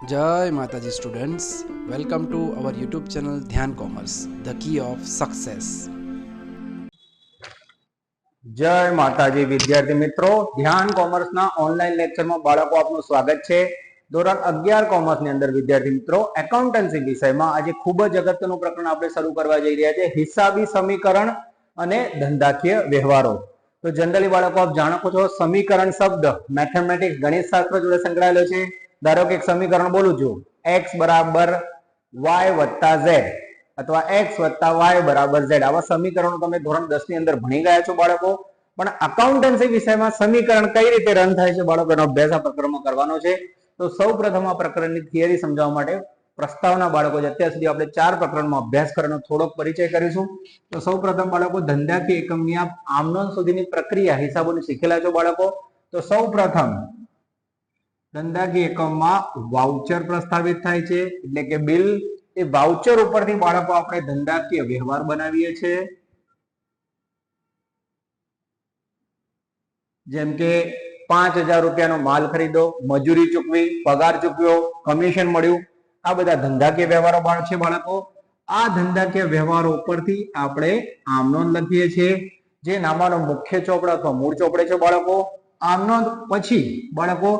જય માતાજી students welcome to our YouTube channel Dhyan commerce the key of success જય માતાજી વિદ્યાર્થી મિત્રો ધ્યાન કોમર્સના ઓનલાઈન લેક્ચરમાં બાળકો આપનું સ્વાગત છે. ધોરણ અગિયાર કોમર્સની અંદર વિદ્યાર્થી મિત્રો એકાઉન્ટન્સી વિષયમાં આજે ખૂબ જ અગત્યનું પ્રકરણ આપણે શરૂ કરવા જઈ રહ્યા છે, હિસાબી સમીકરણ અને ધંધાકીય વ્યવહારો. તો જનરલી બાળકો આપ જાણો છો, સમીકરણ શબ્દ મેથેમેટિક્સ ગણિત શાસ્ત્ર જોડે સંકળાયેલો છે. ધારો કે સમીકરણ બોલું છું. એક્સ બરાબર વાય વત્તા ઝેડ અથવા એક્સ વત્તા વાય બરાબર ઝેડ આવા સમીકરણો તમે ધોરણ દસની અંદર ભણી ગયા છો બાળકો. પણ અકાઉન્ટન્સી વિષયમાં સમીકરણ કઈ રીતે રન થાય છે બાળકો? એનો અભ્યાસ આ પ્રકરણમાં કરવાનો છે. તો સૌ પ્રથમ આ પ્રકરણની થિયરી સમજાવવા માટે પ્રસ્તાવના બાળકો છે. અત્યાર સુધી આપણે ચાર પ્રકરણમાં અભ્યાસ કરવાનો થોડોક પરિચય કરીશું. તો સૌ પ્રથમ બાળકો ધંધાકીય એકમની આમનો સુધીની પ્રક્રિયા હિસાબોની શીખેલા છો બાળકો. તો સૌ પ્રથમ ધંધાકીય એકમમાં વાઉચર પ્રસ્તાવિત થાય છે. એટલે કે બિલ એ વાઉચર ઉપરથી બાળકો આપણે ધંધાકીય વ્યવહાર બનાવીએ છીએ. જેમ કે પાંચ હજાર રૂપિયાનો માલ ખરીદો, મજૂરી ચૂકવી, પગાર ચૂકવ્યો કમિશન મળ્યું. આ બધા ધંધાકીય વ્યવહારો બાળ છે બાળકો. આ ધંધાકીય વ્યવહારો ઉપરથી આપણે આમનોંધ લખીએ છીએ. જે નામાનો મુખ્ય ચોપડો અથવા મૂળ ચોપડે છે બાળકો. આમનોંધ પછી બાળકો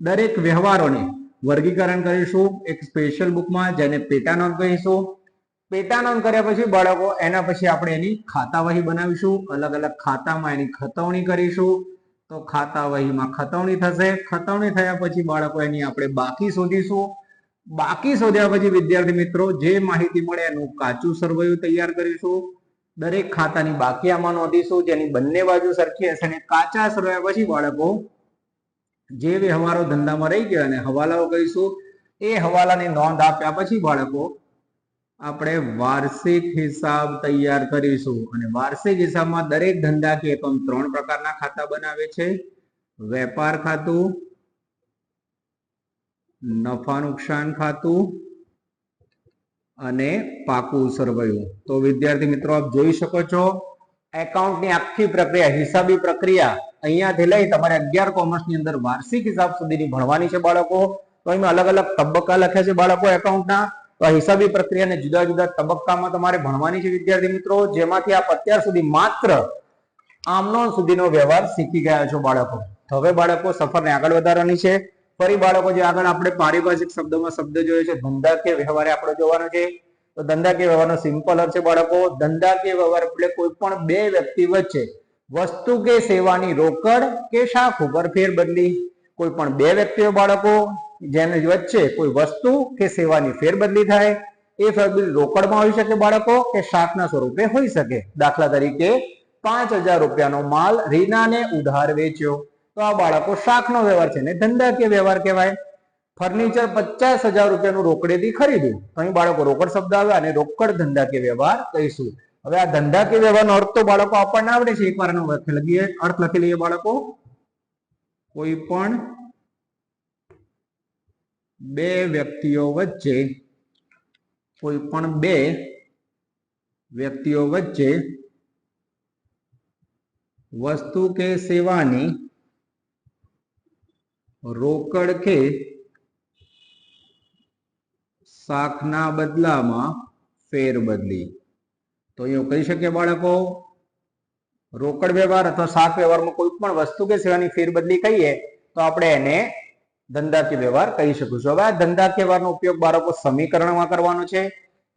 દરેક વ્યવહારોને વર્ગીકરણ કરીશું. એક સ્પેશિયલ બુકમાં જેને પેટા નોંધ કહીશું. પેટા નોંધ કર્યા પછી બાળકો, એના પછી આપણે એની ખાતા વહી બનાવીશું. અલગ અલગ ખાતામાં એની ખતવણી કરીશું. તો ખાતા વહીમાં ખતવણી થશે. ખતવણી થયા પછી બાળકો એની આપણે બાકી શોધીશું. બાકી શોધ્યા પછી વિદ્યાર્થી મિત્રો, જે માહિતી મળે એનું કાચું સરવૈયું તૈયાર કરીશું. દરેક ખાતાની બાકી આમાં નોંધીશું. જેની બંને બાજુ સરખી હશે અને કાચા સરવૈયા પછી બાળકો જે વ્યવહારો ધંધામાં રહી ગયા અને હવાલાઓ કહીશું એ હવાલાની નોંધ આપ્યા પછી બાળકો, આપણે વાર્ષિક હિસાબ તૈયાર કરીશું. અને વાર્ષિક હિસાબમાં દરેક ધંધાકીય એકમ ત્રણ પ્રકારના ખાતા બનાવે છે. વેપાર ખાતું, નફા નુકસાન ખાતું અને પાકું સરવૈયું. તો વિદ્યાર્થી મિત્રો, આપ જોઈ શકો છો એકાઉન્ટની આખી પ્રક્રિયા, હિસાબી પ્રક્રિયા અહીંયાથી લઈ તમારે અગિયાર કોમર્સની અંદર વાર્ષિક હિસાબ સુધીની ભણવાની છે બાળકો. તો એમાં અલગ અલગ તબક્કા લખ્યા છે બાળકો એકાઉન્ટના તો હિસાબી પ્રક્રિયાને જુદા જુદા તબક્કામાં તમારે ભણવાની છે વિદ્યાર્થી મિત્રો. જેમાંથી આપ અત્યાર સુધી માત્ર આમનોન સુધીનો વ્યવહાર શીખી ગયા છો બાળકો. હવે બાળકો સફરને આગળ વધારવાની છે. ફરી બાળકો જે આગળ આપણે પારિભાષિક શબ્દોમાં શબ્દ જોયો છે ધંધાકીય વ્યવહારે આપણે જોવાનો છે. તો ધંધાકીય વ્યવહારનો સિમ્પલ અર્થ છે બાળકો ધંધાકીય વ્યવહાર એટલે કોઈ પણ બે વ્યક્તિ વચ્ચે વસ્તુ કે સેવાની રોકડ કે શાખ ઉપર ફેરબદલી. કોઈ પણ બે વ્યક્તિઓ બાળકો જેની વચ્ચે કોઈ વસ્તુ કે સેવાની ફેરબદલી થાય, એ ફેરબદલી રોકડમાં હોઈ શકે બાળકો કે શાકના સ્વરૂપે હોઈ શકે. દાખલા તરીકે પાંચ હજાર રૂપિયાનો માલ રીનાને ઉધાર વેચ્યો. તો આ બાળકો શાકનો વ્યવહાર છે ને ધંધાકીય વ્યવહાર કહેવાય? ફર્નિચર પચાસ હજાર રૂપિયાનું રોકડેથી ખરીદ્યું. તો અહીં બાળકો રોકડ શબ્દ આવ્યો અને રોકડ ધંધાકીય વ્યવહાર કહીશું. હવે આ ધંધાકીય વ્યવહારનો અર્થ તો બાળકો આપણને આવડે છે. એકવાર એનો લખીએ, અર્થ લખી લઈએ બાળકો. કોઈ પણ બે વ્યક્તિઓ વચ્ચે, કોઈ પણ બે વ્યક્તિઓ વચ્ચે વસ્તુ કે સેવાની રોકડ કે શાખના બદલામાં ફેરબદલી. તો અહીંયા કહી શકીએ બાળકો? રોકડ વ્યવહાર અથવા શાક વ્યવહારમાં કોઈ પણ વસ્તુ કે સેવાની ફેરબદલી કહીએ, તો આપણે એને ધંધાકીય વ્યવહાર કહી શકું છું. હવે આ ધંધાકીય વ્યવહારનો ઉપયોગ બાળકો સમીકરણમાં કરવાનો છે.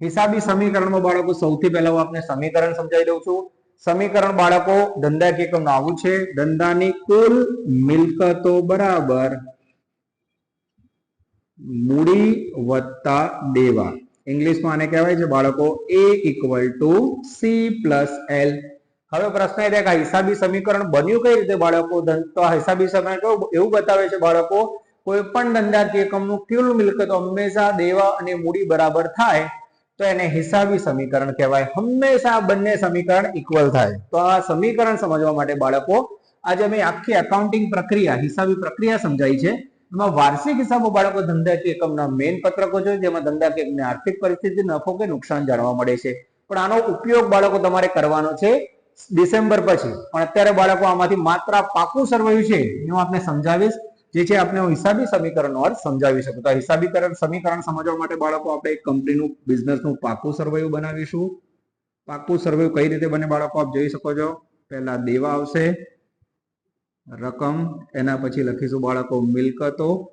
હિસાબી સમીકરણમાં બાળકો સૌથી પહેલા હું આપને સમીકરણ સમજાવી દઉં છું. સમીકરણ બાળકો ધંધાકીય એકમનું આવું છે. ધંધાની કુલ મિલકતો બરાબર મૂડી વત્તા દેવા. ઇંગ્લિશમાં આને કહેવાય છે બાળકો A equal to C plus L હવે પ્રશ્ન એ કે હિસાબી સમીકરણ બન્યું કઈ રીતે બાળકો? તો હિસાબી સમીકરણ એવું બતાવે છે બાળકો, કોઈ પણ ધંધાકીય એકમનું કુલ મિલકત હંમેશા દેવા અને મૂડી બરાબર થાય, તો એને હિસાબી સમીકરણ કહેવાય. હંમેશા બંને સમીકરણ ઇક્વલ થાય. તો આ સમીકરણ સમજવા માટે બાળકો, આજે અમે આખી એકાઉન્ટિંગ પ્રક્રિયા, હિસાબી પ્રક્રિયા સમજાઈ છે. એમાં વાર્ષિક હિસાબો બાળકો ધંધાકીય એકમના મેઇન પત્રકો છે, જેમાં ધંધાકીય એકમની આર્થિક પરિસ્થિતિ, નફો કે નુકસાન જાણવા મળે છે. પણ આનો ઉપયોગ બાળકો તમારે કરવાનો છે ડિસેમ્બર પછી. પણ અત્યારે બાળકો આમાંથી માત્ર પાકું સરવાયું છે હું આપને સમજાવીશ. જે છે આપણે હું હિસાબી સમીકરણનો અર્થ સમજાવી શકું. તો હિસાબીકરણ સમીકરણ સમજવા માટે બાળકો આપણે એક કંપનીનું બિઝનેસનું પાકું સરવાયું બનાવીશું. પાકું સરવાયું કઈ રીતે બને બાળકો, આપ જોઈ શકો છો. પહેલા દેવા આવશે. રકમ. એના પછી લખીશું બાળકો મિલકતો.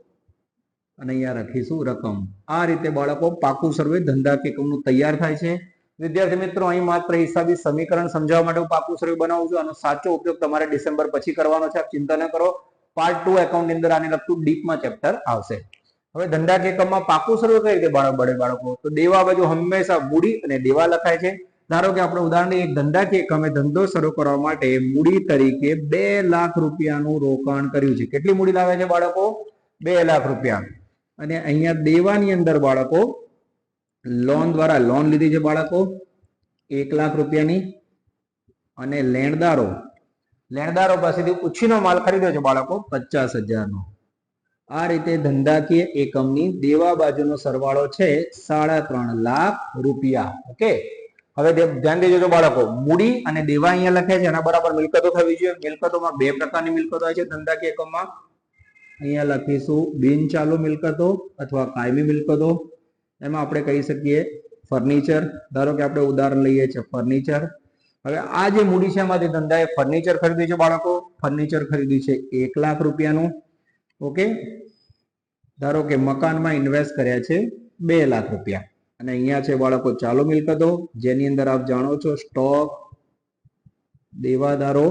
અને અહીંયા લખીશું રકમ. આ રીતે બાળકો પાકું સર્વે ધંધા એકમનું તૈયાર થાય છે. વિદ્યાર્થી મિત્રો, અહીં માત્ર હિસાબી સમીકરણ સમજાવવા માટે હું પાકું સર્વે બનાવું છું. આનો સાચો ઉપયોગ તમારે ડિસેમ્બર પછી કરવાનો છે. આપ ચિંતા ન કરો. પાર્ટ ટુ એકાઉન્ટની અંદર આને લગતું ડીપમાં ચેપ્ટર આવશે. હવે ધંધા એકમમાં પાકું સર્વે કઈ રીતે બાળક બળે બાળકો? તો દેવા બાજુ હંમેશા મૂડી અને દેવા લખાય છે. ધારો કે આપણે ઉદાહરણ એક ધંધા અમે ધંધો શરૂ કરવા માટે મૂડી તરીકે બે લાખ રૂપિયાનું રોકાણ કર્યું છે. કેટલી મૂડી લાવે છે બાળકો? બે લાખ રૂપિયા. અને અહીંયા દેવાની અંદર બાળકો લોન દ્વારા લોન લીધી છે બાળકો, એક લાખ રૂપિયાની. અને લેણદારો લેણદારો પાસેથી ઉછીનો માલ ખરીદ્યો છે બાળકો, પચાસ હજારનો. આ રીતે ધંધાકીય એકમની દેવા બાજુનો સરવાળો છે સાડા ત્રણ લાખ રૂપિયા. ઓકે? હવે ધ્યાન દેજો બાળકો, મૂડી અને દેવા અહીંયા લખે છે, એના બરાબર મિલકતો થવી જોઈએ. મિલકતોમાં બે પ્રકારની મિલકતો હોય છે. ધંધાકીય એકમમાં અહીંયા લખીશું બિનચાલુ મિલકતો અથવા કાયમી મિલકતો. એમાં આપણે કહી શકીએ ફર્નિચર. ધારો કે આપણે ઉદાહરણ લઈએ છીએ ફર્નિચર. હવે આ જે મૂડી છે એમાંથી ધંધાએ ફર્નિચર ખરીદ્યું છે બાળકો. ફર્નિચર ખરીદ્યું છે એક લાખ રૂપિયાનું. ઓકે? ધારો કે મકાનમાં ઇન્વેસ્ટ કર્યા છે બે લાખ રૂપિયા. અને અહીંયા છે બાળકો, ચાલુ મિલકતો જેની અંદર આપ જાણો છો, સ્ટોક, દેવાદારો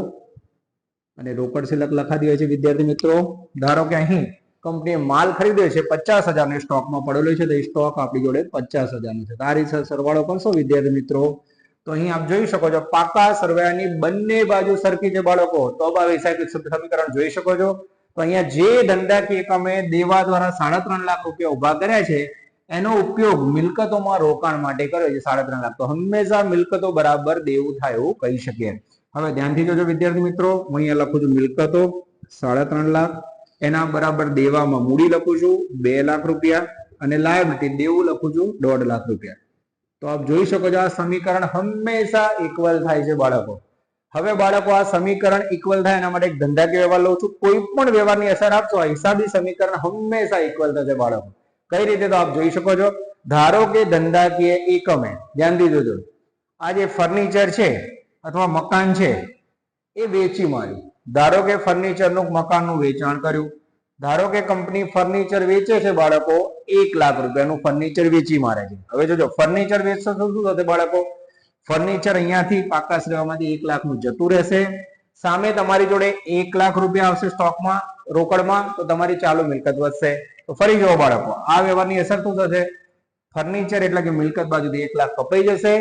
અને રોકડ સિલક લખાતી હોય છે. વિદ્યાર્થી મિત્રો, ધારો કે અહીં કંપનીએ માલ ખરીદ્યો છે, પચાસ હજારની સ્ટોકમાં પડેલો છે, તો એ સ્ટોક આપણી જોડે પચાસ હજારનો છે. તો આ રીતે સરવાળો કરશો વિદ્યાર્થી મિત્રો. તો અહીં આપ જોઈ શકો છો, પાકા સરવાયાની બંને બાજુ સરખી છે બાળકો. તો બા હિસાબી સમીકરણ જોઈ શકો છો. તો અહીંયા જે ધંધાકીય એકમે દેવા દ્વારા સાડા ત્રણ લાખ રૂપિયા ઊભા કર્યા છે એનો ઉપયોગ મિલકતોમાં રોકાણ માટે કર્યો છે, સાડા ત્રણ લાખ. તો હંમેશા મિલકતો બરાબર દેવું થાય એવું કહી શકીએ હવે ધ્યાનથી જોજો વિદ્યાર્થી મિત્રો, હું અહીંયા લખું છું મિલકતો સાડા ત્રણ લાખ, એના બરાબર દેવામાં મૂડી લખું છું બે લાખ રૂપિયા અને લાયબિલિટી દેવું લખું છું દોઢ લાખ રૂપિયા. તો આપ જોઈ શકો છો આ સમીકરણ હંમેશા ઇક્વલ થાય છે બાળકો. હવે બાળકો, આ સમીકરણ ઇક્વલ થાય એના માટે એક ધંધાકીય વ્યવહાર લઉં છું. કોઈ પણ વ્યવહારની અસર આપશો, આ હિસાબી સમીકરણ હંમેશા ઇક્વલ થશે બાળકો. કઈ રીતે તો આપ જોઈ શકો છો? ધારો કે ધંધાકીય એકમે, ધ્યાન દીધું હતું. આ જે ફર્નિચર છે અથવા મકાન છે, એ વેચી માર્યું. ધારો કે ફર્નિચરનું મકાનનું વેચાણ કર્યું. ધારો કે કંપની ફર્નિચર વેચે છે બાળકો, એક લાખ રૂપિયાનું ફર્નિચર વેચી મારે છે. હવે જોજો ફર્નિચર વેચશો તો શું થશે બાળકો? ફર્નિચર અહીંયાથી પાકા શ્રેવામાંથી એક લાખનું જતું રહેશે. સામે તમારી જોડે એક લાખ રૂપિયા આવશે સ્ટોકમાં રોકડમાં, તો તમારી ચાલુ મિલકત વધશે. તો ફરી જુઓ બાળકો. આ વ્યવહારની અસર શું થશે? ફર્નિચર એટલે કે મિલકત બાજુથી એક લાખ કપાઈ જશે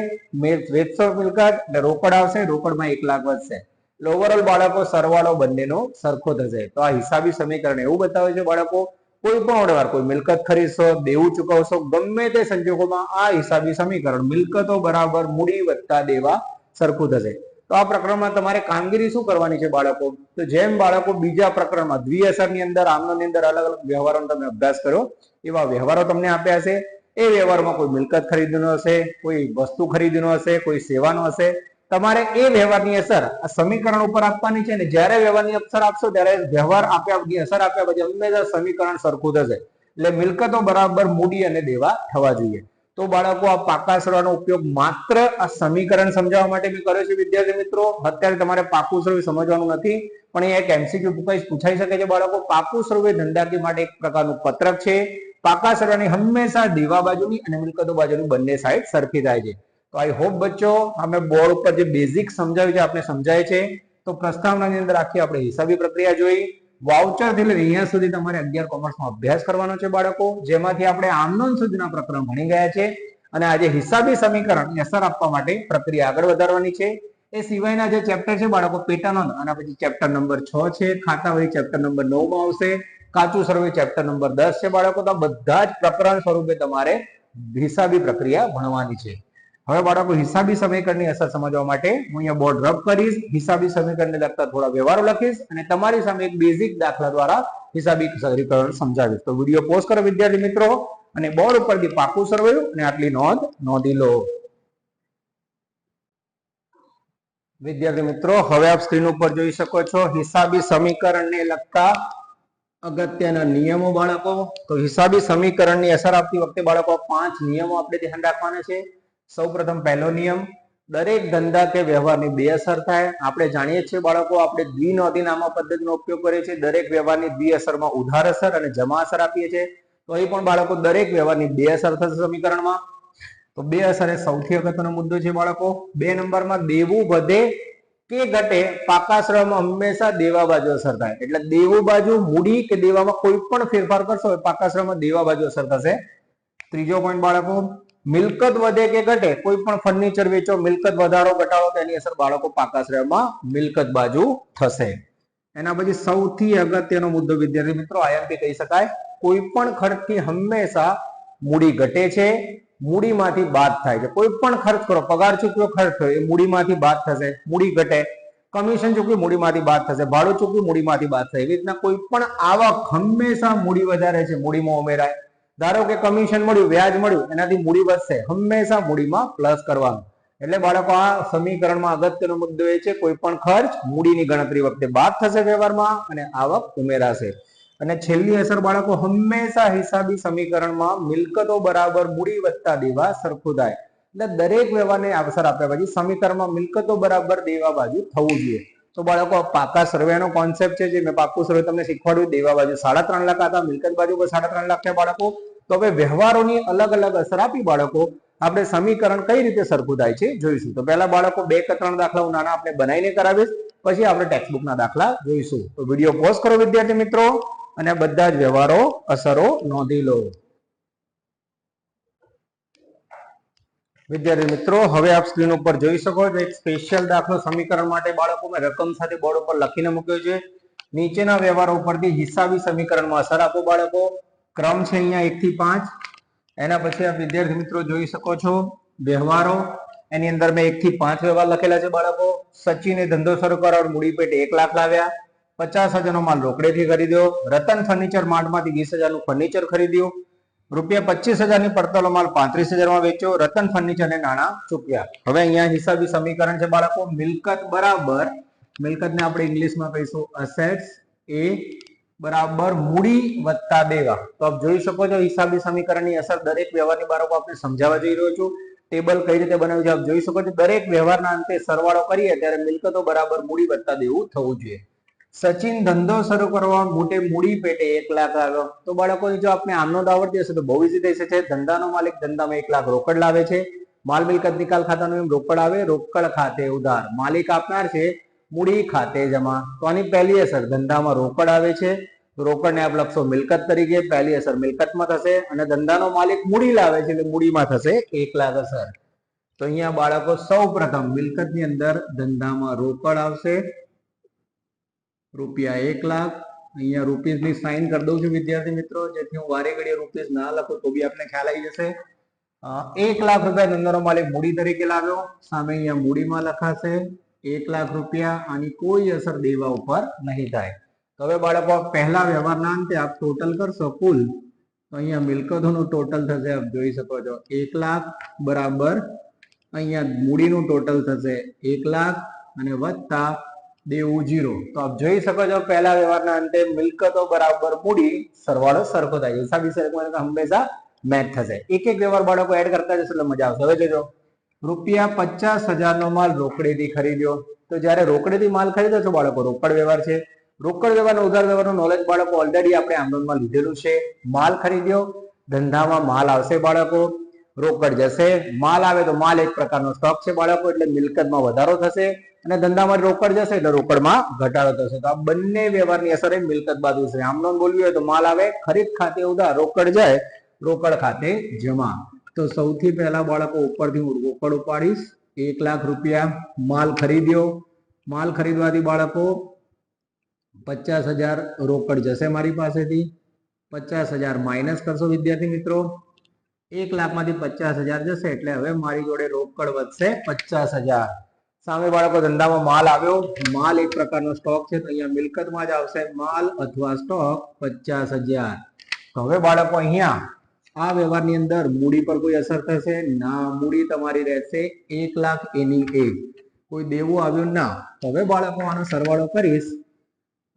વેચશો મિલકત એટલે રોકડ આવશે, રોકડમાં એક લાખ વધશે. એટલે ઓવરઓલ બાળકો, સરવાળો બંનેનો સરખો થશે. તો આ હિસાબી સમીકરણ એવું બતાવે છે બાળકો, કોઈ પણ ઓર્ડર કોઈ મિલકત ખરીદશો, દેવું ચૂકવશો, ગમે તે સંજોગોમાં આ હિસાબી સમીકરણ મિલકતો બરાબર મૂડી વત્તા દેવા સરખું થશે. તો આ પ્રકરણમાં તમારે કામગીરી શું કરવાની છે બાળકો? તો જેમ બાળકો બીજા પ્રકરણમાં, દ્વિઅસરની અંદર, આમનોની અંદર અલગ અલગ વ્યવહારોનો તમે અભ્યાસ કરો એવા વ્યવહારો તમને આપ્યા હશે એ વ્યવહારમાં કોઈ મિલકત ખરીદવાનો હશે, કોઈ વસ્તુ ખરીદવાનો હશે, કોઈ સેવાનો હશે. તમારે એ વ્યવહારની અસર આ સમીકરણ ઉપર આપવાની છે ને જ્યારે વ્યવહારની અસર આપશો ત્યારે વ્યવહાર આપ્યા અસર આપ્યા પછી હંમેશા સમીકરણ સરખું થશે. એટલે મિલકતો બરાબર મૂડી અને દેવા થવા જોઈએ. તો બાળકો, આ પાકા સરવાળાનો ઉપયોગ માત્ર આ સમીકરણ સમજાવવા માટે મેં કર્યો છે વિદ્યાર્થી મિત્રો. અત્યારે તમારે પાકું સર્વે સમજવાનું નથી, પણ એ એક એમસીક્યુ પૂછાઈ શકે છે બાળકો. પાકું સર્વે ધંધાકી માટે એક પ્રકારનું પત્રક છે. પાકા સરવાળાની હંમેશા દેવા બાજુની અને મિલકતો બાજુની બંને સાઈડ સરખી થાય છે. તો આઈ હોપ બચ્ચો, અમે બોર્ડ ઉપર જે બેઝિક સમજાવ્યું છે આપણે સમજાય છે. તો પ્રસ્તાવનાની અંદર આખી આપણે હિસાબી પ્રક્રિયા જોઈ. વાઉચરથી લઈને અહીંયા સુધી તમારે અગિયાર કોમર્સમાં અભ્યાસ કરવાનો છે બાળકો, જેમાંથી આપણે આમનોન સુધીના પ્રકરણ ભણી ગયા છે અને આજે હિસાબી સમીકરણ અસર આપવા માટે પ્રક્રિયા આગળ વધારવાની છે. એ સિવાયના જે ચેપ્ટર છે બાળકો પેટર્ન અને પછી ચેપ્ટર નંબર છ છે, ખાતાવળી ચેપ્ટર નંબર નવમાં આવશે, કાચું સર્વે ચેપ્ટર નંબર દસ છે બાળકો, તો બધા જ પ્રકરણ સ્વરૂપે તમારે હિસાબી પ્રક્રિયા ભણવાની છે. હવે બાળકો, હિસાબી સમીકરણની અસર સમજવા માટે હું અહીંયા બોર્ડ રબ કરીશ. હિસાબી સમીકરણને લગતા થોડા વ્યવહારો લખીશ અને તમારી સામે એક બેઝિક દાખલા દ્વારા હિસાબી સમીકરણ સમજાવીશ. તો વીડિયો પોઝ કરો, વિદ્યાર્થી મિત્રો, અને બોર્ડ ઉપરથી પાકું સરવાયું અને આટલી નોંધ નોંધી લો. વિદ્યાર્થી મિત્રો, હવે આપ સ્ક્રીન ઉપર જોઈ શકો છો, હિસાબી સમીકરણને લગતા અગત્યના નિયમો બાળકો. તો હિસાબી સમીકરણની અસર આપતી વખતે બાળકો, પાંચ નિયમો આપણે ધ્યાન રાખવાના છે. સૌપ્રથમ પહેલો નિયમ, દરેક ધંધા કે વ્યવહારની બે અસર થાય. આપણે જાણીએ છીએ બાળકો, આપણે દ્વિનોંધી નામા પદ્ધતિનો ઉપયોગ કરીએ છીએ. દરેક વ્યવહારની દ્વિ અસરમાં ઉધાર અસર અને જમા અસર આપીએ છીએ. તો અહીં પણ બાળકો દરેક વ્યવહારની બે અસર થશે સમીકરણમાં. તો બે અસર એ સૌથી અગત્યનો મુદ્દો છે બાળકો. બે નંબરમાં દેવું વધે કે ઘટે પાકાશ્રયમાં હંમેશા દેવા બાજુ અસર થાય. એટલે દેવું બાજુ મૂડી કે દેવામાં કોઈ પણ ફેરફાર કરશો પાકાશ્રયમાં દેવા બાજુ અસર થશે. ત્રીજો પોઈન્ટ બાળકો મિલકત વધે કે ઘટે, કોઈ પણ ફર્નિચર વેચો, મિલકત વધારો ઘટાડો તેની અસર બાળકો પાકા શ્રમમાં મિલકત બાજુ થશે. એના પછી સૌથી અગત્યનો મુદ્દો, વિદ્યાર્થી મિત્રો આઈએમપી કહી શકાય, કોઈ પણ ખર્ચથી હંમેશા મૂડી ઘટે છે, મૂડીમાંથી બાદ થાય છે. કોઈ પણ ખર્ચ કરો, પગાર ચૂકવ્યો, ખર્ચ થયો, એ મૂડીમાંથી બાદ થશે, મૂડી ઘટે. કમિશન ચૂકવી મૂડીમાંથી બાદ થશે. ભાડું ચૂકવી મૂડીમાંથી બાદ થશે. એવી રીતના કોઈ પણ આવક હંમેશા મૂડી વધારે છે, મૂડીમાં ઉમેરાય. ધારો કે કમિશન મળ્યું, વ્યાજ મળ્યું, એનાથી મૂડી વધશે. હંમેશા મૂડીમાં પ્લસ કરવાનું. એટલે બાળકો, આ સમીકરણમાં અગત્યનો મુદ્દો એ છે, કોઈ પણ ખર્ચ મૂડીની ગણતરી વખતે બાદ થશે વ્યવહારમાં અને આવક ઉમેરાશે. અને છેલ્લી અસર બાળકો, હંમેશા હિસાબી સમીકરણમાં મિલકતો બરાબર મૂડી વધતા દેવા સરખું થાય. એટલે દરેક વ્યવહારને અવસર આપ્યા પછી સમીકરણમાં મિલકતો બરાબર દેવા બાજુ થવું જોઈએ. તો બાળકો પાકા સર્વેનો કોન્સેપ્ટ છે જે મેં પાકું સર્વે તમને શીખવાડ્યું, દેવા બાજુ સાડા ત્રણ લાખ હતા, મિલકત બાજુ પર સાડા ત્રણ લાખ છે બાળકો. તો હવે વ્યવહારોની અલગ અલગ અસર આપી બાળકો. આપણે સમીકરણ કઈ રીતે સરખું થાય છે જોઈશું. તો પહેલા બાળકો બે કે ત્રણ દાખલાઓ નાના આપણે બનાવીને કરાવીશ, પછી આપણે ટેક્સ્ટબુકના દાખલા જોઈશું. તો વીડિયો પોઝ કરો વિદ્યાર્થી મિત્રો, અને બધા જ વ્યવહારો, અસરો નોંધી લો. વિદ્યાર્થી મિત્રો, હવે આપ સ્ક્રીન ઉપર જોઈ શકો છો, એક સ્પેશિયલ દાખલો સમીકરણ માટે બાળકો મેં રકમ સાથે બોર્ડ ઉપર લખીને મૂક્યો છે. નીચેના વ્યવહારો ઉપરથી હિસાબી સમીકરણમાં અસર આપો બાળકો. ક્રમ છે અહીંયા એક થી પાંચ. એના પછી આપ વિદ્યાર્થી મિત્રો જોઈ શકો છો વ્યવહારો. એની અંદર મેં એક થી પાંચ વ્યવહાર લખેલા છે બાળકો. સચિને ધંધો શરૂ કરાવ મૂડી પેટે એક લાખ લાવ્યા. પચાસ હજારનો માલ રોકડેથી ખરીદ્યો. રતન ફર્નિચર માર્ટમાંથી વીસ હજારનું ફર્નિચર ખરીદ્યું. રૂપિયા પચીસ હજારની પડતલો માલ પાંત્રીસ હજારમાં વેચ્યો, રતન ફર્નિચરને નાણાં ચૂક્યા. હવે અહીંયા હિસાબી સમીકરણ છે બાળકો, મિલકત બરાબર, મિલકતને આપણે ઇંગ્લિશમાં કહીશું અસેટ્સ એ બરાબર મૂડી વત્તા દેવા. તો આપ જોઈ શકો છો હિસાબી સમીકરણની અસર દરેક વ્યવહારની બાળકો આપણે સમજાવવા જઈ રહ્યો છું. ટેબલ કઈ રીતે બનાવ્યું છે આપ જોઈ શકો છો. દરેક વ્યવહારના અંતે સરવાળો કરીએ ત્યારે મિલકતો બરાબર મૂડી વત્તા દેવું થવું જોઈએ. સચિન ધંધો શરૂ કરવા મોટે મૂડી પેટે એક લાખ આવ્યો. તો બાળકો જો આપણે આમનો જ આવડતી તો બહુ ઇઝી થઈ શકે ધંધાનો માલિક ધંધામાં એક લાખ રોકડ લાવે છે. માલ મિલકત નિકાલ ખાતાનું એમ રોકડ આવે, રોકડ ખાતે ઉધાર. માલિક આપનાર છે, મૂડી ખાતે જમા. તો આની પહેલી અસર, ધંધામાં રોકડ આવે છે. રોકડને આપ લખશો મિલકત તરીકે, પહેલી અસર મિલકતમાં થશે અને ધંધાનો માલિક મૂડી લાવે છે એટલે મૂડીમાં થશે એક લાખ અસર. તો અહીંયા બાળકો સૌ પ્રથમ મિલકતની અંદર ધંધામાં રોકડ આવશે. રૂપિયા એક લાખ. અહીંયા રૂપીસની સાઇન કરી દઉં છું વિદ્યાર્થી મિત્રો. જેથી હું વારે ઘડીએ રૂપીસ ના લખું તો બી આપને ખ્યાલ આવી જશે. એક લાખ રૂપિયા ધંધાનો માલિક મૂડી તરીકે લાવ્યો. સામે અહીંયા મૂડીમાં લખાશે, એક લાખ રૂપિયા. આની કોઈ અસર દેવા ઉપર નહીં થાય. તો હવે બાળકો પહેલા વ્યવહારના અંતે આપ ટોટલ કરશો કુલ. તો અહીંયા મિલકતોનું ટોટલ થશે, આપ જોઈ શકો છો. એક લાખ બરાબર. અહીંયા મૂડીનું ટોટલ થશે એક લાખ અને વત્તા દેવું જીરો તો આપ જોઈ શકો છો, પહેલા વ્યવહારના અંતે મિલકતો બરાબર મૂડી સરવાળો સરખો થાય છે. હિસાબી સરખો હંમેશા મેચ થશે. એક એક વ્યવહાર બાળકો એડ કરતા જશે એટલે મજા આવશે. હવે જોજો, રૂપિયા પચાસ હજારનો માલ રોકડેથી ખરીદ્યો. તો જ્યારે રોકડેથી માલ ખરીદો છો બાળકો, રોકડ વ્યવહાર છે. રોકડ વ્યવહાર ઉધાર વ્યવહારનું નોલેજ બાળકો ઓલરેડી આપણે આમનોંધમાં લીધેલું છે. માલ ખરીદ્યો, ધંધામાં માલ આવશે બાળકો. રોકડ જશે. માલ આવે તો માલ એક પ્રકારનો સ્ટોક છે બાળકો, એટલે મિલકતમાં વધારો થશે અને ધંધામાં રોકડ જશે એટલે રોકડમાં ઘટાડો થશે. તો આ બંને વ્યવહારની અસર એ મિલકત બાજુ છે. આમનો બોલવી હોય તો માલ આવે, ખરીદ ખાતે ઉધાર, રોકડ જાય, રોકડ ખાતે જમા. તો સૌથી પહેલા બાળકો ઉપરથી હું રોકડ ઉપાડીશ. એક લાખ રૂપિયા માલ ખરીદ્યો. માલ ખરીદવાથી બાળકો પચાસ હજાર રોકડ જશે મારી પાસેથી. પચાસ હજાર માઇનસ કરશો વિદ્યાર્થી મિત્રો. એક લાખમાંથી પચાસ હજાર જશે એટલે હવે મારી જોડે રોકડ વધશે પચાસ હજાર. સામે બાળકો, ધંધામાં માલ આવ્યો. માલ એક પ્રકારનો સ્ટોક છે તો અહીંયા મિલકતમાં જ આવશે માલ અથવા સ્ટોક પચાસ હજાર. તો હવે બાળકો અહીંયા, આ વ્યવહારની અંદર મૂડી પર કોઈ અસર થશે? ના, મૂડી તમારી રહેશે એક લાખ એની એક. કોઈ દેવું આવ્યું ના. હવે બાળકો આનો સરવાળો કરીશ.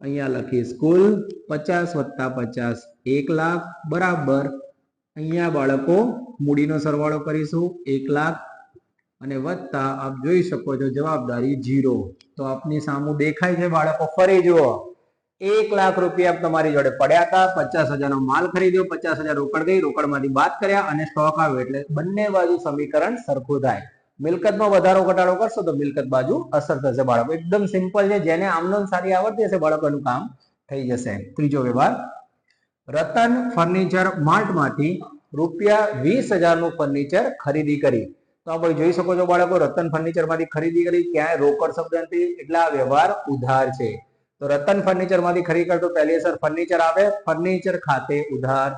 અહીંયા લખીશ કુલ પચાસ વત્તા પચાસ. એક લાખ બરાબર અહીંયા બાળકો મૂડીનો સરવાળો કરીશું, એક લાખ અને વત્તા આપ જોઈ શકો છો જવાબદારી જીરો તો આપની સામું દેખાય છે બાળકો, ફરી જુઓ. એક લાખ રૂપિયા તમારી જોડે પડ્યા હતા, પચાસ હજારનો માલ ખરીદ્યો, પચાસ હજાર રોકડ ગઈ, રોકડમાંથી બાદ કર્યા અને સ્ટોક આવ્યો. એટલે બંને બાજુ સમીકરણ સરખું થાય. મિલકતમાં વધારો, ઘટાડો કરશો તો મિલકત બાજુ અસર થશે બાળકો. એકદમ સિમ્પલ છે, જેને આમનો સારી આવડતી હશે બાળકોનું કામ થઈ જશે. ત્રીજો વ્યવહાર રતન ફર્નિચર માર્ટમાંથી રૂપિયા વીસ હજારનું ફર્નિચર ખરીદી કરી. તો આપણે જોઈ શકો છો બાળકો, રતન ફર્નિચરમાંથી ખરીદી કરી. ક્યાંય રોકડ શબ્દ નથી એટલે વ્યવહાર ઉધાર છે. તો રતન ફર્નિચરમાંથી ખરીદી કરતો પહેલી અસર ફર્નિચર આવે. ફર્નિચર ખાતે ઉધાર.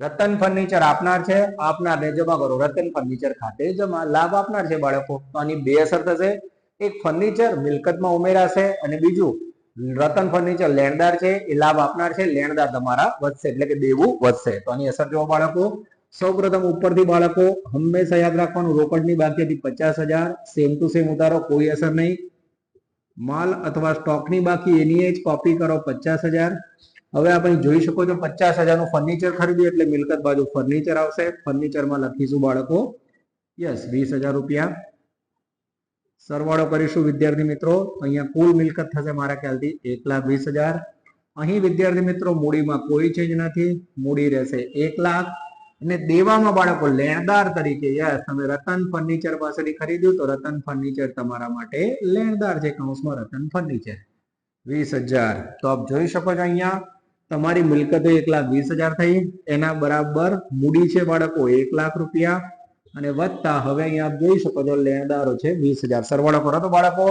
રતન ફર્નિચર આપનાર છે, આપનારને જમા કરો. રતન ફર્નિચર ખાતે જમા લાભ આપનાર છે બાળકો. તો આની બે અસર થશે. એક ફર્નિચર મિલકતમાં ઉમેરાશે અને બીજું રતન ફર્નિચર લેણદાર છે, એ લાભ આપનાર છે, લેણદાર તમારા વધશે, એટલે કે દેવું વધશે. તો આની અસર જોવા બાળકો, સૌપ્રથમ ઉપરથી બાળકો હંમેશા યાદ રાખવાનું, રોકડની બાકી હતી પચાસ હજાર સેમ ટુ સેમ ઉતારો, કોઈ અસર નહીં. માલ અથવા સ્ટોકની બાકી એની જ કોપી કરો, પચાસ હજાર. હવે આપણે જોઈ શકો છો, પચાસ હજારનું ફર્નિચર ખરીદ્યું એટલે મિલકત બાજુ ફર્નિચર આવશે. ફર્નિચરમાં લખીશું બાળકો યસ વીસ હજાર રૂપિયા. સરવાળો કરીશું, વિદ્યાર્થી મિત્રો. અહીંયા કુલ મિલકત થશે મારા ખ્યાલથી એક લાખ વીસ હજાર. અહીં વિદ્યાર્થી મિત્રો મૂડીમાં કોઈ ચેન્જ નથી. મૂડી રહેશે એક લાખ અને દેવામાં બાળકો લેણદાર તરીકે યસ તમે રતન ફર્નિચર પાસેથી ખરીદ્યું તો રતન ફર્નિચર તમારા માટે લેણદાર છે, કૌંસમાં રતન ફર્નિચર વીસ હજાર. તો આપ જોઈ શકો છો અહીંયા, તમારી મિલકતો એક લાખ વીસ હજાર થઈ. એના બરાબર મૂડી છે બાળકો એક લાખ રૂપિયા. અને વધતા હવે અહીંયા આપ જોઈ શકો છો, લેણદારો છે, વીસ હજાર. સરવાળો કરો તો બાળકો,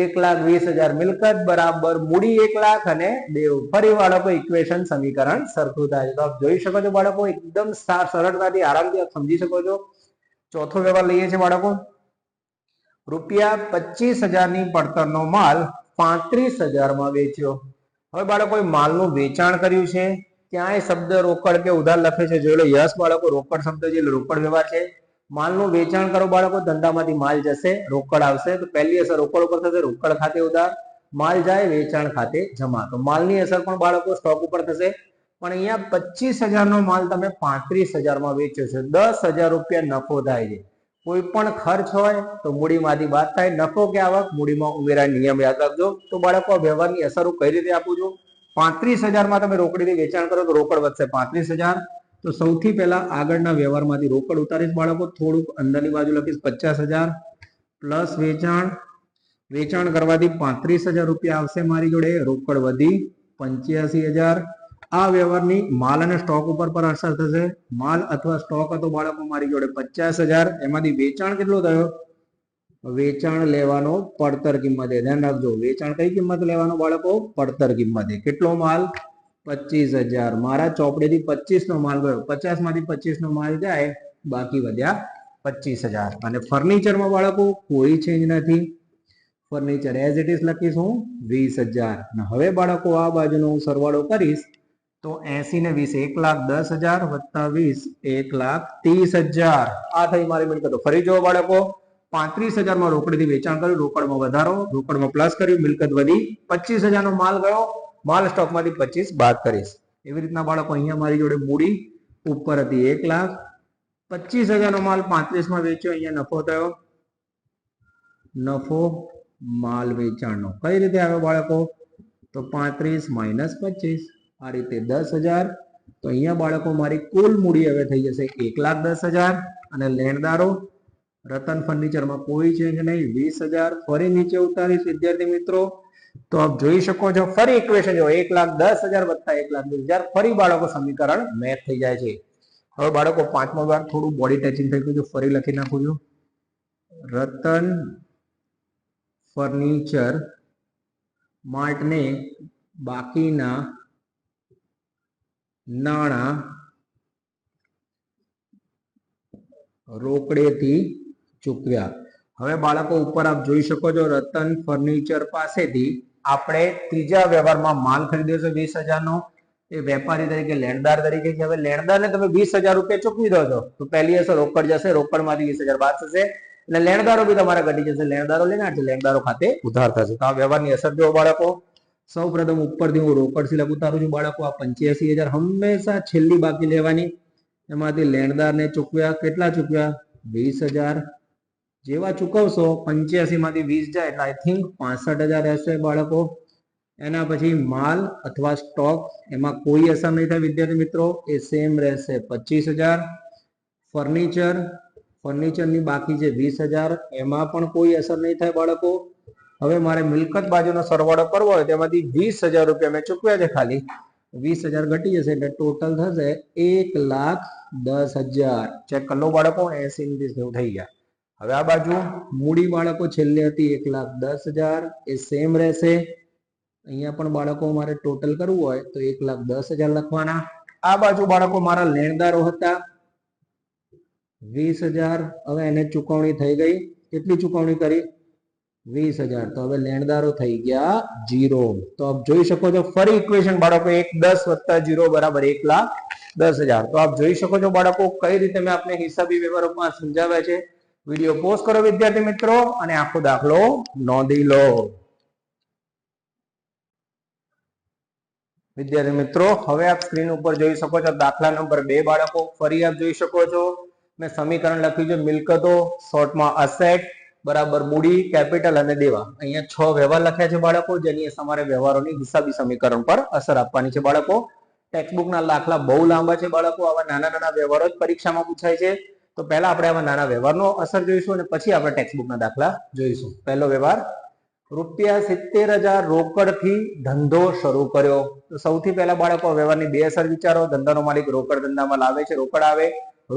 એક લાખ વીસ હજાર મિલકત બરાબર મૂડી એક લાખ અને દેવ ફરી બાળકો ઇક્વેશન સમીકરણ સરખું થાય છે. તો આપ જોઈ શકો છો બાળકો, એકદમ સરળતાથી આરામથી આપ સમજી શકો છો. ચોથો વ્યવહાર લઈએ છીએ બાળકો. રૂપિયા પચીસ હજારની પડતરનો માલ પાંત્રીસ હજારમાં વેચ્યો. હવે બાળકોએ માલનું વેચાણ કર્યું છે. ક્યાંય શબ્દ રોકડ કે ઉધાર લખે છે? જોઈ લો યસ બાળકો, રોકડ શબ્દ છે રોકડ વ્યવહાર છે. માલનું વેચાણ કરો બાળકો, ધંધામાંથી માલ જશે, રોકડ આવશે. તો પહેલી અસર રોકડ ઉપર થશે, રોકડ ખાતે ઉધાર. માલ જાય, વેચાણ ખાતે જમા. તો માલની અસર પણ બાળકો સ્ટોક ઉપર થશે. પણ અહીંયા પચીસ હજારનો માલ તમે પાંત્રીસ હજારમાં વેચ્યો છે. દસ હજાર રૂપિયા નફો થાય છે. કોઈ પણ ખર્ચ હોય તો મૂડીમાંથી બાદ થાય. નફો કે આવક, મૂડીમાં ઉમેરા નિયમ યાદ રાખજો. તો બાળકો વ્યવહારની અસર કઈ રીતે આપું છું? પાંત્રીસ હજારમાં તમે રોકડીથી વેચાણ કરો તો રોકડ વધશે. પાંત્રીસ હજાર. તો સૌથી પહેલા આગળના વ્યવહારમાંથી રોકડ ઉતારીશ બાળકો. થોડુંક અંદરની બાજુ લખીશ પચાસ હજાર પ્લસ વેચાણ. વેચાણ કરવાથી પાંત્રીસ હજાર રૂપિયા આવશે મારી જોડે. રોકડ વધી પંચ્યાસી હજાર. આ વ્યવહારની માલ અને સ્ટોક ઉપર પર અસર થશે. માલ અથવા સ્ટોક હતો બાળકો મારી જોડે પચાસ હજાર. એમાંથી વેચાણ કેટલો થયો? વેચાણ લેવાનો પડતર કિંમતે. ધ્યાન રાખજો, વેચાણ કઈ કિંમત લેવાનો બાળકો? પડતર કિંમતે. કેટલો માલ? પચીસ હજાર. મારા ચોપડેથી પચીસ નો માલ ગયો. પચાસમાંથી પચીસ નો માલ જાય, બાકી વધ્યા પચીસ હજાર. અને ફર્નિચરમાં બાળકો, કોઈ ચેન્જ નથી. ફર્નિચર એઝ ઇટ ઇઝ લખીશ હું, વીસ હજાર. હવે બાળકો, આ બાજુનો હું સરવાળો કરીશ, તો એસી ને વીસ, એક લાખ દસ હજાર વત્તા વીસ, એક લાખ ત્રીસ હજાર. આ થઈ મારી મિલકતો. ફરી જુઓ બાળકો, પાંત્રીસ હજારમાં રોકડીથી વેચાણ કર્યું, રોકડમાં વધારો, રોકડમાં પ્લસ કર્યું, મિલકત વધી, પચીસ હજારનો માલ ગયો માલ સ્ટોકમાંથી પચીસ બાદ કરીશ. એવી રીતના બાળકો અહીંયા મારી જોડે મૂડી ઉપર હતી. એક લાખ પચીસ હજારનો માલ પાંત્રીસમાં વેચ્યો. અહીંયા નફો થયો. નફો માલ વેચાણનો. કઈ રીતે આવે બાળકો? તો પાંત્રીસ માઇનસ પચીસ. આ રીતે દસ હજાર. તો અહીંયા બાળકો મારી કુલ મૂડી હવે થઈ જશે એક લાખ દસ હજાર. અને લેણદારો, રતન ફર્નિચરમાં કોઈ ચેન્જ નહીં. વીસ હજાર ફરી નીચે ઉતારીશ. વિદ્યાર્થી મિત્રો તો આપ જોઈ શકો છો, ફરી ઇક્વેશન જો એક લાખ દસ હજાર વત્તા એક લાખ વીસ હજાર. ફરી બાળકો સમીકરણ મેચ થઈ જાય છે. હવે બાળકો, પાંચમો વાર થોડું બોડી ટચિંગ થઈ ગયું ફરી લખી નાખું છું. રતન ફર્નિચર માર્ટને બાકીના નાણાં રોકડેથી ચૂકવ્યા. હવે બાળકો ઉપર આપ જોઈ શકો છો રતન ફર્નિચર પાસેથી આપણે ત્રીજા વ્યવહારમાં માલ ખરીદ્યો છે વીસ હજારનો. એ વેપારી તરીકે લેણદાર તરીકે છે. હવે લેણદારને તમે વીસ હજાર રૂપિયા ચૂકવી દો છો, તો પહેલી અસર રોકડ જશે, રોકડમાંથી વીસ હજાર બાદ થશે એટલે લેણદારો બી તમારા ઘટી જશે. લેણદારો લઈને છે લેણદારો ખાતે ઉધાર થશે. તો આ વ્યવહારની અસર જો બાળકો. સૌ પ્રથમ ઉપરથી હું રોકડથી લખું ઉતારું છું બાળકો, આ પંચ્યાસી હજાર હંમેશા છેલ્લી બાકી લેવાની. એમાંથી લેણદારને ચૂકવ્યા, કેટલા ચૂકવ્યા? વીસ હજાર. જેવા ચૂકવશો પંચ્યાસી માંથી વીસ જાય એટલે આઈ થિંક પાસઠ હજાર રહેશે બાળકો. એના પછી માલ અથવા સ્ટોક એમાં કોઈ અસર નહીં થાય વિદ્યાર્થી મિત્રો, એ સેમ રહેશે. પચીસ હજાર ફર્નિચર ફર્નિચરની બાકી છે વીસ હજાર, એમાં પણ કોઈ અસર નહીં થાય બાળકો. હવે મારે મિલકત બાજુનો સરવાળો કરવો હોય, તેમાંથી વીસ હજાર રૂપિયા મેં ચૂકવ્યા છે ખાલી. વીસ હજાર ઘટી જશે એટલે ટોટલ થશે એક લાખ દસ હજાર. ચેક કરી બાળકો, એસી ત્રીસ એવું થઈ ગયા. હવે આ બાજુ મૂડી બાળકો છેલ્લે હતી એક લાખ દસ હજાર. એ સેમ રહેશે. અહીંયા પણ બાળકો મારે ટોટલ કરવું હોય તો એક લાખ દસ હજાર લખવાના. આ બાજુ બાળકો મારા લેણદારો હતા. વીસ હજાર. હવે એને ચુકવણી થઈ ગઈ. કેટલી ચુકવણી કરી? વીસ હજાર. તો હવે લેણદારો થઈ ગયા જીરો તો આપ જોઈ શકો છો ફરી ઇક્વેશન બાળકો એક દસ વત્તા જીરો બરાબર એક લાખ દસ હજાર. તો આપ જોઈ શકો છો બાળકો કઈ રીતે મેં આપને હિસાબી વ્યવહારોમાં સમજાવ્યા છે. વીડિયો પોઝ કરો વિદ્યાર્થી મિત્રો અને આખો દાખલો નોંધી લો. વિદ્યાર્થી મિત્રો, હવે આપ સ્ક્રીન ઉપર જોઈ શકો છો દાખલા નંબર બે બાળકો. ફરી આપ જોઈ શકો છો. મેં સમીકરણ લખ્યું છે મિલકતો, શોર્ટમાં અસેટ બરાબર મૂડી કેપિટલ અને દેવા. અહીંયા છ વ્યવહાર લખ્યા છે બાળકો, જેની તમારે વ્યવહારોની હિસાબી સમીકરણ પર અસર આપવાની છે બાળકો. ટેક્સ્ટબુકના દાખલા બહુ લાંબા છે બાળકો. આવા નાના નાના વ્યવહારો જ પરીક્ષામાં પૂછાય છે. તો પહેલા આપણે આવા નાના વ્યવહારનો અસર જોઈશું અને પછી આપણે ટેક્સબુકના દાખલા જોઈશું. પહેલો વ્યવહાર, રૂપિયા સિત્તેર હજાર રોકડથી ધંધો શરૂ કર્યો. તો સૌથી પહેલા બાળકો વ્યવહારની બે અસર વિચારો. ધંધાનો માલિક રોકડ ધંધામાં લાવે છે, રોકડ આવે.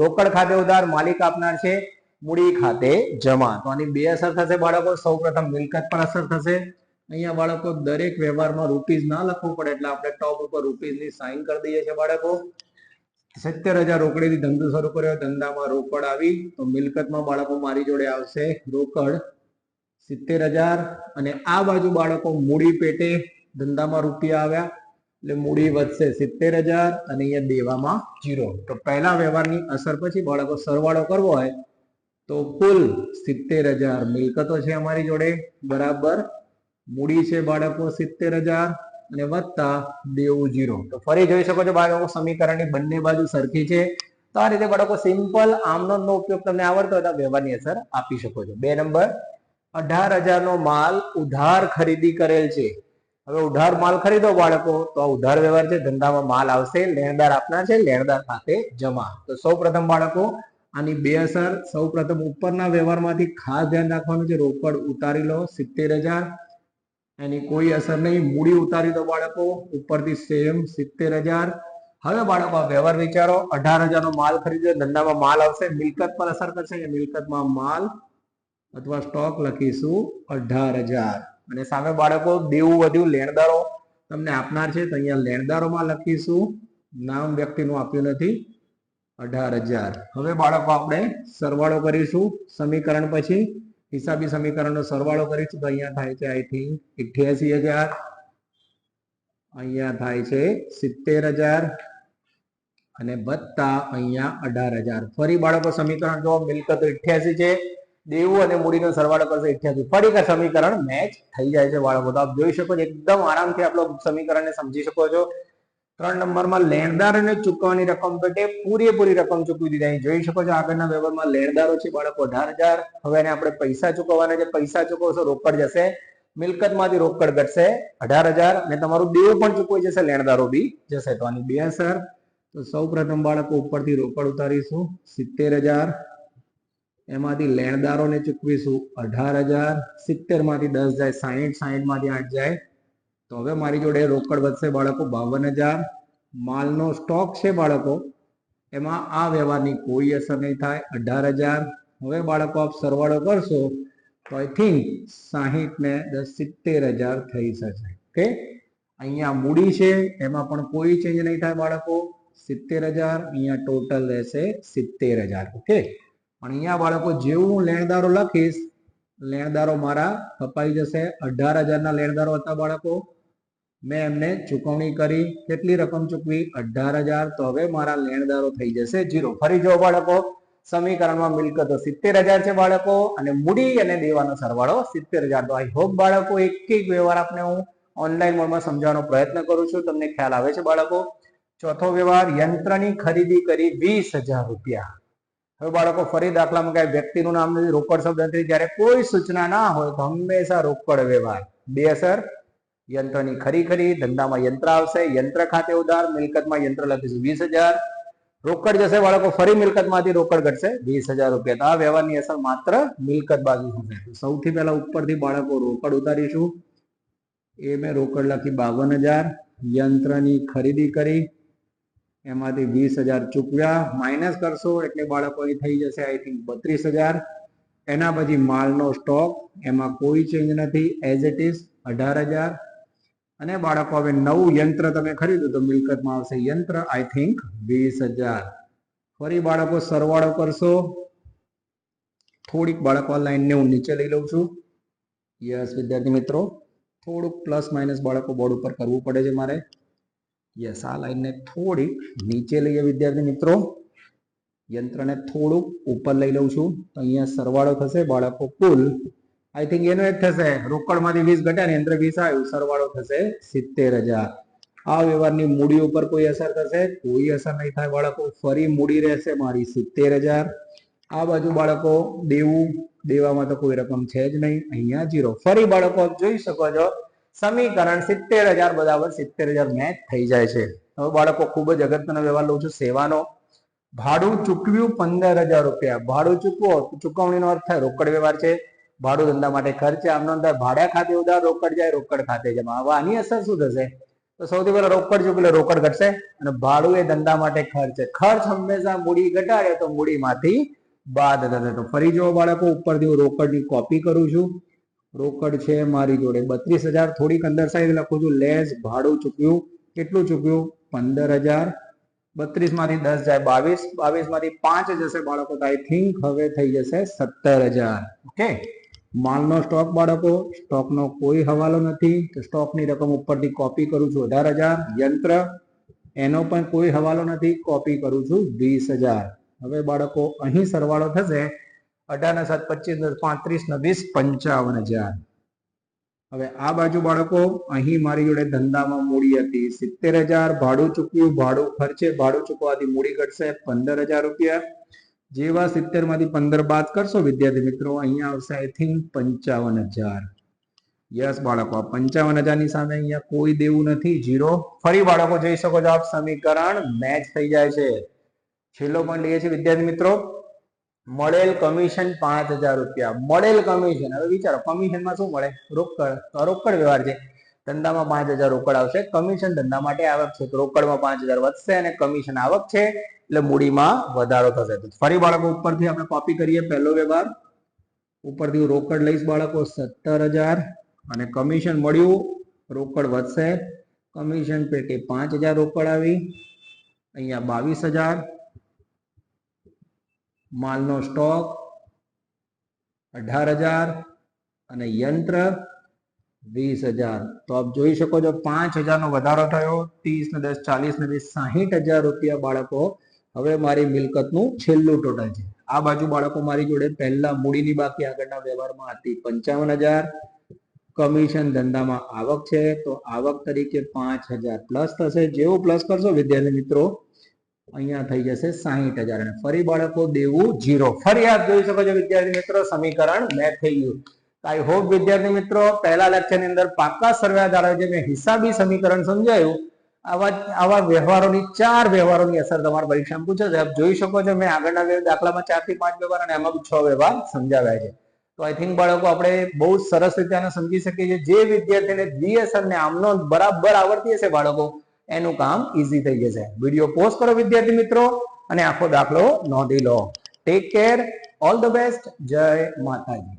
રોકડ ખાતે ઉધાર, માલિક આપનાર છે, મૂડી ખાતે જમા. તો આની બે અસર થશે બાળકો. સૌ પ્રથમ મિલકત પર અસર થશે. અહીંયા બાળકો દરેક વ્યવહારમાં રૂપીઝ ના લખવું પડે, એટલે આપણે ટોપ ઉપર રૂપીઝની સાઇન કરી દઈએ છીએ બાળકો. સિત્તેર હજાર રોકડેથી ધંધો શરૂ કર્યો. ધંધામાં રોકડ આવી તો મિલકતમાં બાળકો મારી જોડે આવશે. રોકડ સિત્તેર હજાર અને આ બાજુ બાળકો મૂડી પેટે ધંધામાં રૂપિયા આવ્યા. એટલે મૂડી વધશે સિત્તેર હજાર અને અહીંયા દેવામાં જીરો તો પહેલા વ્યવહારની અસર પછી બાળકો સરવાળો કરવો હોય તો કુલ સિત્તેર હજાર મિલકતો છે અમારી જોડે. બરાબર. મૂડી છે બાળકો સિત્તેર હજાર. અને વત્તા દેવું જીરો. તો ફરી જોઈ શકો છો બાળકો, સમીકરણની બંને બાજુ સરખી છે. તો આ રીતે બાળકો સિમ્પલ આમનો ઉપયોગ તમને આવડતો હોય વ્યવહારની અસર આપી શકો છો. બે નંબર, અઢાર હજાર નો માલ ઉધાર ખરીદી કરેલ છે. હવે ઉધાર માલ ખરીદો બાળકો, તો આ ઉધાર વ્યવહાર છે, ધંધામાં માલ આવશે, લેણદાર આપનાર છે, લેણદાર ખાતે જમા. તો સૌ પ્રથમ બાળકો, આની બે અસર સૌ પ્રથમ ઉપરના વ્યવહારમાંથી ખાસ ધ્યાન રાખવાનું છે, રોકડ ઉતારી લો, સિત્તેર હજાર એની કોઈ અસર નહીં. મૂડી ઉતારી દો બાળકો. ઉપરથી સેમ સિત્તેર હજાર. હવે બાળકો વ્યવહાર વિચારો. અઢાર હજારનો માલ ખરીદ્યો ધંધામાં માલ આવશે. મિલકત પર અસર કરશે કે મિલકતમાં માલ અથવા સ્ટોક લખીશું? અઢાર હજાર. અને સામે બાળકો, દેવું વધ્યું. લેણદારો તમને આપનાર છે. તો અહીંયા લેણદારોમાં લખીશું. નામ વ્યક્તિનું આપ્યું નથી. અઢાર હજાર. હવે બાળકો આપણે સરવાળો કરીશું. સમીકરણ પછી હિસાબી સમીકરણનો સરવાળો કરીશું તો અહીંયા થાય છે આઈ થિંક અઠ્યાસી હજાર. અહીંયા થાય છે સિત્તેર હજાર અને વત્તા અહીંયા અઢાર હજાર. ફરી બાળકો સમીકરણ જો મિલકત અઠ્યાસી છે. દેવું અને મૂડીનો સરવાળો કરશે અઠ્યાસી ફરી સમીકરણ મેચ થઈ જાય છે બાળકો. તો આપ જોઈ શકો છો, એકદમ આરામથી આપણો સમીકરણને સમજી શકો છો. ત્રણ નંબરમાં લેણદારોને ચૂકવવાની રકમ પેટે પૂરેપૂરી રકમ ચૂકવી દીધી. અહીં જોઈ શકો છો આગળના વ્યવહારમાં લેણદારો છે, બાળકો અઢાર હજાર. હવે એને આપણે પૈસા ચૂકવવાના છે. પૈસા ચૂકવશો રોકડ જશે. મિલકતમાંથી રોકડ ઘટશે અઢાર હજાર. અને તમારું દેવું પણ ચૂકવાઈ જશે, લેણદારો બી જશે. તો આની બે અસર. તો સૌ પ્રથમ બાળકો ઉપરથી રોકડ ઉતારીશું, સિત્તેર હજાર. એમાંથી લેણદારોને ચૂકવીશું અઢાર હજાર. સિત્તેરમાંથી દસ જાય, સાહીઠ સાહીઠમાંથી આઠ જાય. તો હવે મારી જોડે રોકડ વધશે બાળકો બાવન હજાર માલનો સ્ટોક છે બાળકો. એમાં આ વ્યવહારની કોઈ અસર નહીં થાય. અઢાર હજાર હવે બાળકો આપ સરવાળો કરશો તો આઈ થિંક સાહીઠ ને દસ સિત્તેર હજાર થઈ શકે ઓકે? અહીંયા મૂડી છે, એમાં પણ કોઈ ચેન્જ નહીં થાય બાળકો. સિત્તેર હજાર અહીંયા ટોટલ રહેશે સિત્તેર હજાર ઓકે? પણ અહીંયા બાળકો જેવું હું લેણદારો લખીશ, લેણદારો મારા કપાઈ જશે. અઢાર હજારના લેણદારો હતા બાળકો. મેં એમને ચૂકવણી કરી, કેટલી રકમ ચૂકવી? અઢાર હજાર. તો હવે મારા લેણદારો થઈ જશે જીરો. ફરી જો બાળકો, સમીકરણમાં મિલકતો સિત્તેર હજાર છે બાળકો અને મૂડી અને દેવાનો સરવાળો સિત્તેર હજાર. તો આઈ હોપ બાળકો, એક એક વ્યવહાર આપને હું ઓનલાઈન મોડમાં સમજાવવાનો પ્રયત્ન કરું છું. તમને ખ્યાલ આવે છે બાળકો? ચોથો વ્યવહાર, યંત્રની ખરીદી કરી વીસ હજાર રૂપિયા. હવે બાળકો, ફરી દાખલામાં કઈ વ્યક્તિનું નામ નથી રોકડ શબ્દ નથી. જ્યારે કોઈ સૂચના ના હોય, તો હંમેશા રોકડ વ્યવહાર. બે અસર યંત્રની ખરી ખરી, ધંધામાં યંત્ર આવશે, યંત્ર ખાતે ઉધાર, મિલકતમાં યંત્ર લખીશું વીસ હજાર. રોકડ જશે, બાળકો ફરી મિલકતમાંથી રોકડ ઘટશે, વીસ હજાર રૂપિયા. તો આ વ્યવહારની અસર માત્ર મિલકત બાજુ થશે સૌથી પહેલા ઉપરથી બાળકો રોકડ ઉતારીશું. એ મેં રોકડ લખી બાવન હજાર. યંત્રની ખરીદી કરી. એમાંથી વીસ હજાર ચૂકવ્યા. માઇનસ કરશો એટલે બાળકો અહીં થઈ જશે આઈ થિંક બત્રીસ હજાર. એના પછી માલનો સ્ટોક એમાં કોઈ ચેન્જ નથી. એઝ ઇટ ઇઝ અઢાર હજાર. અને બાળકો, હવે નવું યંત્ર તમે ખરીદો તો મિલકતમાં આવશે યંત્ર આઈ થિંક વીસ હજાર. ફરી બાળકો, સરવાળો કરશો. થોડીક બાળકો લાઈનને હું નીચે લઈ લઉં છું. યસ વિદ્યાર્થી મિત્રો, થોડુંક પ્લસ માઇનસ બાળકો બોર્ડ ઉપર કરવું પડે છે મારે. યસ આ લાઈનને થોડીક નીચે લઈએ વિદ્યાર્થી મિત્રો. યંત્રને થોડુંક ઉપર લઈ લઉં છું. તો અહીંયા સરવાળો થશે, બાળકો કુલ આઈ થિંક એનો એક થશે. રોકડમાંથી વીસ ઘટ્યા ને અંદર વીસ આવ્યું. સરવાળો થશે સિત્તેર હજાર. આ વ્યવહારની મૂડી ઉપર કોઈ અસર થશે? કોઈ અસર નહીં થાય બાળકો. ફરી મૂડી રહેશે મારી સિત્તેર હજાર. આ બાજુ બાળકો દેવું, દેવામાં તો કોઈ રકમ છે જ નહીં. અહીંયા જીરો. ફરી બાળકો જોઈ શકો છો. સમીકરણ સિત્તેર હજાર બરાબર સિત્તેર હજાર મેચ થઈ જાય છે. હવે બાળકો ખૂબ જ અગત્યનો વ્યવહાર લઉં છું. સેવાનો. ભાડું ચૂકવ્યું પંદર હજાર રૂપિયા. ભાડું ચૂકવો. ચૂકવણીનો અર્થ થાય રોકડ વ્યવહાર છે. ભાડું ધંધા માટે ખર્ચ. આમનો અંદર ભાડા ખાતે ઉધાર, રોકડ જાય, રોકડ ખાતે જમા. હવે આની અસર શું થશે? તો સૌથી પહેલા રોકડ ચૂકવે રોકડ ઘટશે? અને ભાડું એ ધંધા માટે ખર્ચ ખર્ચ હંમેશા મૂડી ઘટાડે તો મૂડીમાંથી બાદ થશે. તો ફરી જો બાળકો, ઉપરથી હું રોકડની કોપી કરું છું. રોકડ છે મારી જોડે. બત્રીસ હજાર થોડીક અંદર સાઈડ લખું છું. લેસ ભાડું ચૂક્યું. કેટલું ચૂક્યું? પંદર હજાર. બત્રીસમાંથી દસ જાય બાવીસ. બાવીસમાંથી પાંચ જશે બાળકો. તો આઈ થિંક હવે થઈ જશે સત્તર હજાર. ઓકે માલનો સ્ટોક બાળકો સ્ટોકનો કોઈ હવાલો નથી. તો સ્ટોકની રકમ ઉપરથી કોપી કરું છું અઢાર હજાર. યંત્ર, એનો પણ કોઈ હવાલો નથી. કોપી કરું છું વીસ હજાર. હવે બાળકો, અહીં સરવાળો થશે અઢાર સાત પચીસ પાંત્રીસ ને વીસ પંચાવન હજાર. હવે આ બાજુ બાળકો, અહીં મારી જોડે ધંધામાં મૂડી હતી. સિત્તેર હજાર, ભાડું ચૂકવ્યું, ભાડું ખર્ચે, ભાડું ચૂકવાથી મૂડી ઘટશે પંદર હજાર રૂપિયા. જેવા સિત્તેરમાંથી પંદર બાદ કરશો, વિદ્યાર્થી મિત્રો, અહીંયા આવશે આઈ થિંક પંચાવન હજાર. યસ, બાળકો પંચાવન હજારની સામે અહીંયા કોઈ દેવું નથી. જીરો ફરી બાળકો, જોઈ શકો છો આપ, સમીકરણ મેચ થઈ જાય છે. છેલ્લો પણ લઈએ છીએ, વિદ્યાર્થી મિત્રો. મળેલ કમિશન પાંચ હજાર રૂપિયા. મળેલ કમિશન હવે વિચારો કમિશનમાં શું મળે? રોકડ રોકડ વ્યવહાર છે. ધંધામાં પાંચ હજાર રોકડ આવશે. કમિશન ધંધા માટે આવક છે રોકડમાં પાંચ હજાર વધશે અને કમિશન આવક છે એટલે મૂડીમાં વધારો થશે. તો ફરી બાળકો ઉપરથી આપણે કોપી કરીએ. પહેલો વ્યવહાર. ઉપરથી હું રોકડ લઈશ બાળકો, સત્તર હજાર. અને કમિશન મળ્યું. રોકડ વધશે. કમિશન પેટી પાંચ હજાર રોકડ આવી. અહીંયા બાવીસ હજાર. માલનો સ્ટોક અઢાર હજાર. અને યંત્ર વીસ હજાર. તો આપ જોઈ શકો છો પાંચ હજારનો વધારો થયો. ત્રીસ ને દસ ચાલીસ ને વીસ, સાહીઠ હજાર રૂપિયા બાળકો હવે મારી મિલકતનું છેલ્લું ટોટલ છે. આ બાજુ બાળકો મારી જોડે પહેલા મૂડીની બાકી આગળના વ્યવહારમાં હતી પંચાવન હજાર. કમિશન ધંધામાં આવક છે. તો આવક તરીકે પાંચ હજાર પ્લસ થશે. જેવું પ્લસ કરશો, વિદ્યાર્થી મિત્રો, અહીંયા થઈ જશે સાહીઠ હજાર. અને ફરી બાળકો દેવું જીરો ફરી આપ જોઈ શકો છો, વિદ્યાર્થી મિત્રો, સમીકરણ મેં થઈ ગયું આઈ હોપ વિદ્યાર્થી મિત્રો, પહેલા લેક્ચરની અંદર પાકા સર્વે આધારે જે મેં હિસાબી સમીકરણ સમજાયું, આવા આવા વ્યવહારોની ચાર વ્યવહારોની અસર તમારા પરીક્ષામાં પૂછે છે. આપ જોઈ શકો છો, મેં આગળના દાખલામાં ચારથી પાંચ વ્યવહાર અને એમાં છ વ્યવહાર સમજાવ્યા છે. તો આઈ થિંક બાળકો, આપણે બહુ સરસ રીતે આને સમજી શકીએ છીએ. જે વિદ્યાર્થીને દ્વિઅસર ને આમનો બરાબર આવડતી હશે બાળકો, એનું કામ ઈઝી થઈ જશે. વીડિયો પોસ્ટ કરો વિદ્યાર્થી મિત્રો અને આખો દાખલો નોંધી લો. Take care all the best જય માતાજી.